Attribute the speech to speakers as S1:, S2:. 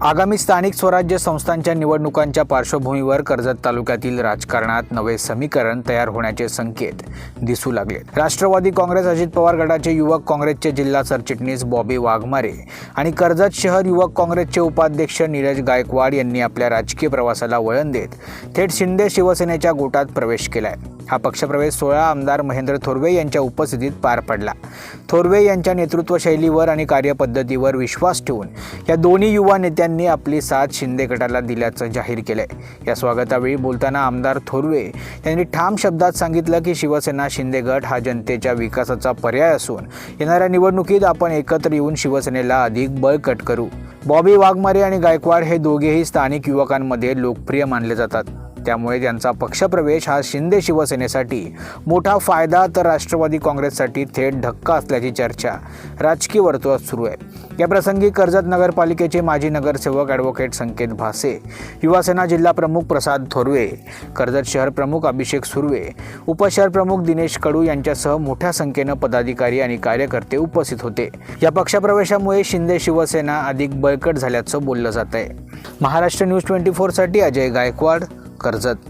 S1: आगामी स्थानिक स्वराज्य संस्थांच्या निवडणुकांच्या पार्श्वभूमीवर कर्जत तालुक्यातील राजकारणात नवे समीकरण तयार होण्याचे संकेत दिसू लागले. राष्ट्रवादी काँग्रेस अजित पवार गटाचे युवक काँग्रेसचे जिल्हा सरचिटणीस बॉबी वाघमारे आणि कर्जत शहर युवक काँग्रेसचे उपाध्यक्ष नीरज गायकवाड यांनी आपल्या राजकीय प्रवासाला वळण देत थेट शिंदे शिवसेनेच्या गोटात प्रवेश केला आहे हा पक्षप्रवेश सोळा आमदार महेंद्र थोरवे यांच्या उपस्थितीत पार पडला. थोरवे यांच्या नेतृत्व शैलीवर आणि कार्यपद्धतीवर विश्वास ठेवून या दोन्ही युवा नेत्यांनी आपली साथ शिंदे गटाला दिल्याचं जाहीर केलं आहे या स्वागतावेळी बोलताना आमदार थोरवे यांनी ठाम शब्दात सांगितलं की शिवसेना शिंदे गट हा जनतेच्या विकासाचा पर्याय असून येणाऱ्या निवडणुकीत आपण एकत्र येऊन शिवसेनेला अधिक बळकट करू. बॉबी वाघमारे आणि गायकवाड हे दोघेही स्थानिक युवकांमध्ये लोकप्रिय मानले जातात. त्यामुळे त्यांचा पक्षप्रवेश हा शिंदे शिवसेनेसाठी मोठा फायदा तर राष्ट्रवादी काँग्रेससाठी थेट धक्का असल्याची चर्चा राजकीय वर्तुळात सुरू आहे. याप्रसंगी कर्जत नगरपालिकेचे माजी नगरसेवक ॲडव्होकेट संकेत भासे युवासेना जिल्हा प्रमुख प्रसाद थोरवे कर्जत शहर प्रमुख अभिषेक सुर्वे उपशहर प्रमुख दिनेश कडू यांच्यासह मोठ्या संख्येनं पदाधिकारी आणि कार्यकर्ते उपस्थित होते. या पक्षप्रवेशामुळे शिंदे शिवसेना अधिक बळकट झाल्याचं बोललं जात आहे महाराष्ट्र न्यूज ट्वेंटी फोरसाठी अजय गायकवाड. कर्जत